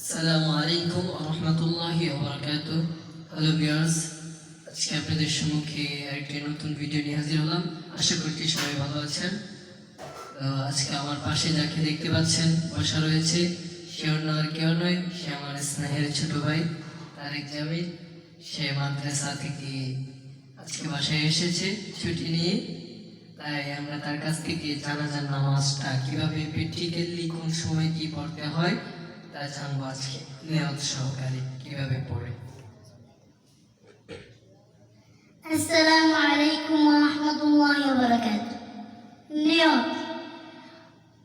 আসসালামু আলাইকুম রহমতুল্লাহি হ্যালো ভিউয়ার্স আজকে আপনাদের সম্মুখে আরেকটি নতুন ভিডিও নিয়ে হাজির হলাম। আশা করছি সবাই ভালো আছেন। আজকে আমার পাশে যাকে দেখতে পাচ্ছেন, বসা রয়েছে। সে আর কেউ নয়, সে আমার স্নেহের ছোট ভাই, তারেক জামিল। সে মাদ্রাসা থেকে আজকে বাসায় এসেছে ছুটি নিয়ে। তাই আমরা তার কাছ থেকে জানাজার নামাজটা কীভাবে প্র্যাকটিক্যালি কোন সময় কি পড়তে হয় তা জানবো আজকে নিয়ত সহকারে কিভাবে পড়ে আসসালামু আলাইকুম রহমতুল্লাহ বারাকাত নিয়ত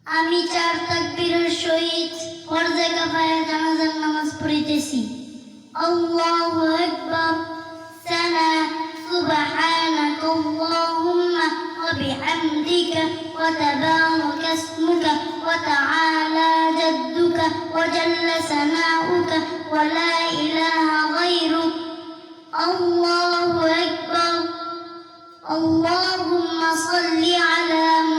আমি চার তাকবীরের সহিত ফরজে কাফায়া জানাজার নামাজ পড়িতেছি আল্লাহু আকবার সানা سبحانك اللهم وبحمدك وتبارك اسمك وتعالى جدك وجل ثناؤك ولا إله غيرك. الله أكبر. اللهم صل على محمد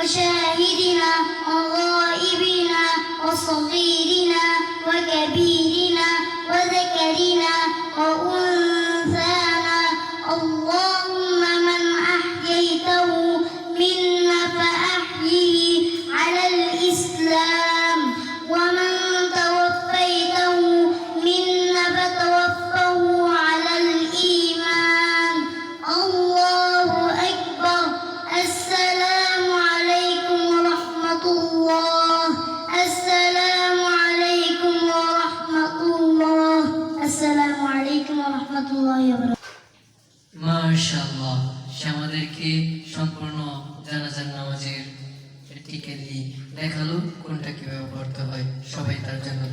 وشاهدنا মাশাআল্লাহ সে আমাদেরকে সম্পূর্ণ জানাজার নামাজের প্র্যাকটিক্যালি দেখাল কোনটা কীভাবে পড়তে হয়, সবাই তার জন্য দোয়া